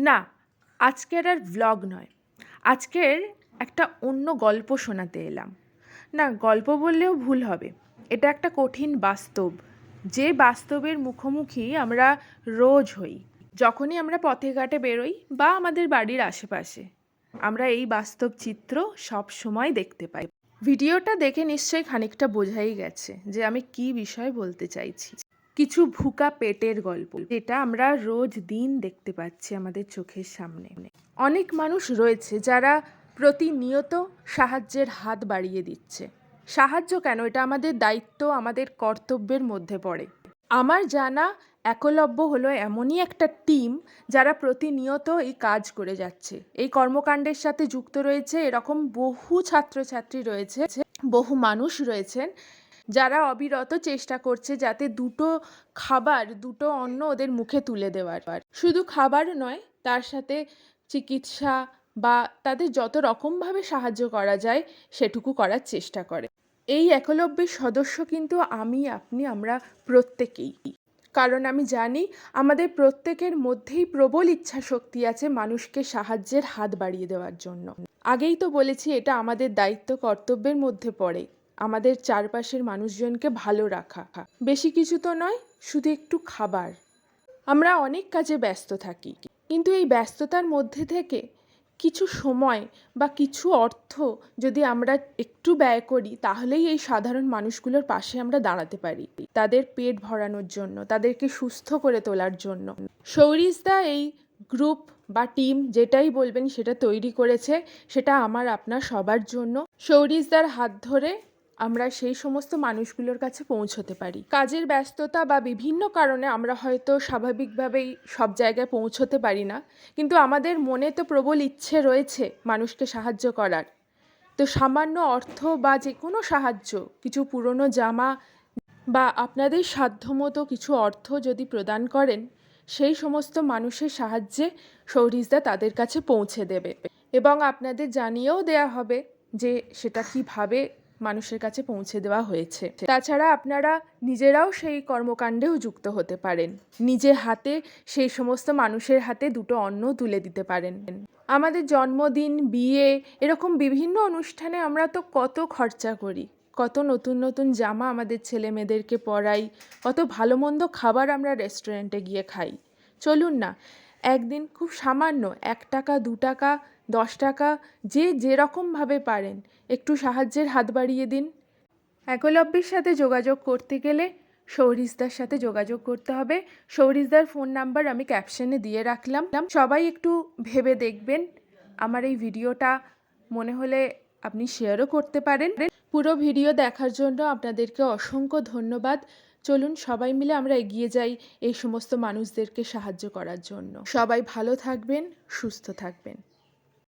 না, আজকের আর ভ্লগ নয়। আজকের একটা অন্য গল্প শোনাতে এলাম। না, গল্প বললেও ভুল হবে। এটা একটা কঠিন বাস্তব। যে বাস্তবের মুখোমুখি আমরা রোজ হই, যখনই আমরা পথে ঘাটে বেরোই বা আমাদের বাড়ির আশেপাশে, আমরা এই বাস্তব চিত্র সব সময় দেখতে পাই। ভিডিওটা দেখে নিশ্চয়ই খানিকটা বোঝাই গেছে যে আমি কি বিষয় বলতে চাইছি। কিছু ভুকা পেটের গল্প, যেটা আমরা রোজ দিন দেখতে পাচ্ছি আমাদের চোখের সামনে। অনেক মানুষ রয়েছে যারা প্রতিনিয়ত সাহায্যের হাত বাড়িয়ে দিচ্ছে। সাহায্য কেন? এটা আমাদের দায়িত্ব, আমাদের কর্তব্যের মধ্যে পড়ে। আমার জানা একলব্য হলো এমনই একটা টিম যারা প্রতিনিয়ত এই কাজ করে যাচ্ছে। এই কর্মকাণ্ডের সাথে যুক্ত রয়েছে এরকম বহু ছাত্রছাত্রী রয়েছে, বহু মানুষ রয়েছেন যারা অবিরত চেষ্টা করছে যাতে দুটো খাবার, দুটো অন্ন ওদের মুখে তুলে দেওয়ার। শুধু খাবার নয়, তার সাথে চিকিৎসা বা তাদের যত রকমভাবে সাহায্য করা যায়, সেটুকু করার চেষ্টা করে। এই একলব্যের সদস্য কিন্তু আমি, আপনি, আমরা প্রত্যেকেই। কারণ আমি জানি, আমাদের প্রত্যেকের মধ্যেই প্রবল ইচ্ছা শক্তি আছে মানুষকে সাহায্যের হাত বাড়িয়ে দেওয়ার জন্য। আগেই তো বলেছি, এটা আমাদের দায়িত্ব, কর্তব্যের মধ্যে পড়ে। আমাদের চারপাশের মানুষজনকে ভালো রাখা। বেশি কিছু তো নয়, শুধু একটু খাবার। আমরা অনেক কাজে ব্যস্ত থাকি। কিন্তু এই ব্যস্ততার মধ্যে থেকে কিছু সময় বা কিছু অর্থ যদি আমরা একটু ব্যয় করি, তাহলেই এই সাধারণ মানুষগুলোর পাশে আমরা দাঁড়াতে পারি। তাদের পেট ভরানোর জন্য, তাদেরকে সুস্থ করে তোলার জন্য। সৌরিসদা এই গ্রুপ বা টিম যেটাই বলবেন সেটা তৈরি করেছে, সেটা আমার, আপনার সবার জন্য। সৌরিসদার হাত ধরে আমরা সেই সমস্ত মানুষগুলোর কাছে পৌঁছতে পারি। কাজের ব্যস্ততা বা বিভিন্ন কারণে আমরা হয়তো স্বাভাবিকভাবেই সব জায়গায় পৌঁছতে পারি না, কিন্তু আমাদের মনে তো প্রবল ইচ্ছে রয়েছে মানুষকে সাহায্য করার। তো সামান্য অর্থ বা যে কোনো সাহায্য, কিছু পুরনো জামা বা আপনাদের সাধ্যমতো কিছু অর্থ যদি প্রদান করেন, সেই সমস্ত মানুষের সাহায্যে সৌরিসদা তাদের কাছে পৌঁছে দেবে। এবং আপনাদের জানিয়েও দেয়া হবে যে সেটা কীভাবে মানুষের কাছে পৌঁছে দেওয়া হয়েছে। তাছাড়া আপনারা নিজেরাও সেই কর্মকাণ্ডেও যুক্ত হতে পারেন। নিজে হাতে সেই সমস্ত মানুষের হাতে দুটো অন্ন তুলে দিতে পারেন। আমাদের জন্মদিন, বিয়ে এরকম বিভিন্ন অনুষ্ঠানে আমরা তো কত খরচা করি। কত নতুন নতুন জামা আমাদের ছেলে মেয়েদেরকে পরাই, কত ভালো মন্দ খাবার আমরা রেস্টুরেন্টে গিয়ে খাই। চলুন না একদিন খুব সামান্য এক টাকা, দু টাকা, দশ টাকা, যে যেরকমভাবে পারেন, একটু সাহায্যের হাত বাড়িয়ে দিন। একলব্যের সাথে যোগাযোগ করতে গেলে সৌরিসদার সাথে যোগাযোগ করতে হবে। সৌরিসদার ফোন নাম্বার আমি ক্যাপশনে দিয়ে রাখলাম। সবাই একটু ভেবে দেখবেন আমার এই ভিডিওটা। মনে হলে আপনি শেয়ারও করতে পারেন। পুরো ভিডিও দেখার জন্য আপনাদেরকে অসংখ্য ধন্যবাদ। চলুন সবাই মিলে আমরা এগিয়ে যাই এই সমস্ত মানুষদেরকে সাহায্য করার জন্য। সবাই ভালো থাকবেন, সুস্থ থাকবেন।